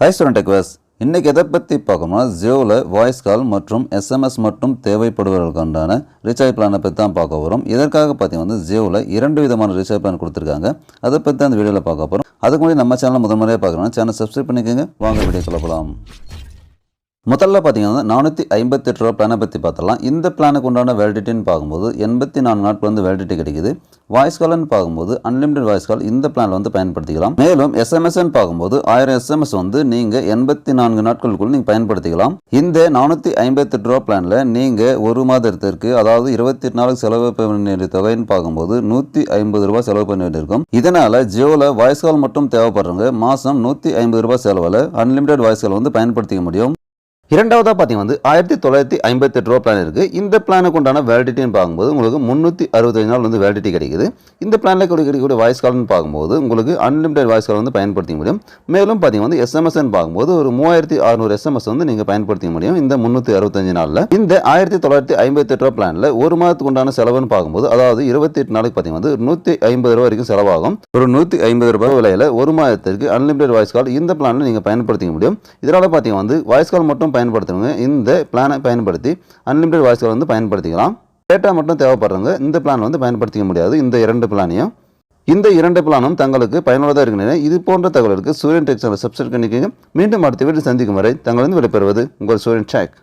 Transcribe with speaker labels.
Speaker 1: High student டெக்வஸ் இன்றைக்கி எதை பற்றி பார்க்கணும்னா ஜியோவில் வாய்ஸ் கால் மற்றும் எஸ்எம்எஸ் மட்டும் தேவைப்படுவதற்கான ரீசார்ஜ் பிளானை பற்றி தான் பார்க்க வரோம் இதற்காக பார்த்தீங்கன்னா வந்து ஜியோவில் இரண்டு விதமான ரீசார்ஜ் பிளான் கொடுத்துருக்காங்க. அதை பற்றி தான் அந்த வீடியோவில் பார்க்க போகிறோம் அதுக்கு முன்னாடி நம்ம சேனலை முதல் முறையாக பார்க்குறோம் சேனல் சப்ஸ்கிரைப் பண்ணிக்கோங்க. வாங்க வீடியோ சொல்லப்படலாம் முதல்ல பார்த்தீங்கன்னா நானூற்றி ஐம்பத்தெட்டு ரூபா பிளானை பற்றி பார்த்தலாம் இந்த பிளானுக்கு உண்டான வேலிடிட்டின்னு பார்க்கும்போது எண்பத்தி நாலு நாட்கள் வந்து வேலிடிட்டி கிடைக்குது வாய்ஸ் கால்னு பார்க்கும்போது அன்லிமிடெட் வாய்ஸ் கால் இந்த பிளானில் வந்து பயன்படுத்திக்கலாம். மேலும் எஸ்எம்எஸ்ன்னு பார்க்கும்போது ஆயிரம் எஸ்எம்எஸ் வந்து நீங்கள் எண்பத்தி நான்கு நாட்களுக்குள் நீங்கள் பயன்படுத்திக்கலாம். இந்த நானூற்றி ஐம்பத்தெட்டு ரூபா பிளானில் நீங்கள் ஒரு மாதத்திற்கு அதாவது இருபத்தி எட்டு நாளுக்கு செலவு பண்ண வேண்டிய தொகைன்னு பார்க்கும்போது நூற்றி ஐம்பது ரூபாய் செலவு பண்ண வேண்டியிருக்கும். இதனால் ஜியோவில் வாய்ஸ் கால் மட்டும் தேவைப்படுறவங்க மாதம் நூற்றி ஐம்பது ரூபாய் செலவில் அன்லிமிடெட் வாய்ஸ் கால் வந்து பயன்படுத்திக்க முடியும். இரண்டாவதாக பார்த்தீங்கன்னா வந்து ஆயிரத்தி தொள்ளாயிரத்தி ஐம்பத்தெட்டு ரூபா பிளான் இருக்குது இந்த பிளானுக்கு உண்டான வேலிடிட்டின்னு பார்க்கும்போது உங்களுக்கு முந்நூற்றி அறுபத்தஞ்சு நாள் வந்து வேலிடிட்டி கிடைக்குது. இந்த பிளானில் கிடைக்கக்கூடிய வாய்ஸ் கால்னு பார்க்கும்போது உங்களுக்கு அன்லிமிடெட் வாய்ஸ் கால் வந்து பயன்படுத்த முடியும். மேலும் பார்த்தீங்கன்னா வந்து எஸ்எம்எஸ்ன்னு பார்க்கும்போது ஒரு மூவாயிரத்தி அறுநூறு எஸ்எம்எஸ் வந்து நீங்கள் பயன்படுத்த முடியும் இந்த முந்நூற்றி அறுபத்தஞ்சு நாளில். இந்த ஆயிரத்தி தொள்ளாயிரத்தி ஐம்பத்தெட்டு ரூபா பிளானில் ஒரு மாதத்துக்கு உண்டான செலவுன்னு பார்க்கும்போது அதாவது இருபத்தி எட்டு நாளைக்கு பார்த்தீங்கன்னா வந்து நூற்றி ஐம்பது ரூபா வரைக்கும் செலவாகும். ஒரு நூற்றி ஐம்பது ரூபாய் விலையில் ஒரு மாதத்திற்கு அன்லிமிடெட் வாய்ஸ் கால் இந்த பிளானில் நீங்கள் பயன்படுத்த முடியும். இதனால் பார்த்தீங்கன்னா வந்து வாய்ஸ் கால் மட்டும் பயன்படுத்துறவங்க இந்த பிளானை பயன்படுத்தி அன்லிமிட்டெட் வாய்ஸ் கால் வந்து பயன்படுத்திக்கலாம். டேட்டா மட்டும் தேவைப்படுறவங்க இந்த பிளான் வந்து பயன்படுத்திக்க முடியாது. இந்த இரண்டு பிளானையும் இந்த இரண்டு பிளானும் தங்களுக்கு பயனுள்ளதாக இருக்கின்றன இது போன்ற தகவலுக்கு சூரியன் டெக்ஸாவை சப்ஸ்கிரைப் பண்ணிக்கோங்க. மீண்டும் அடுத்த வீட்டில் சந்திக்கும் வரை தங்களிருந்து விடைபெறுவது உங்கள் சூரியன் டேக்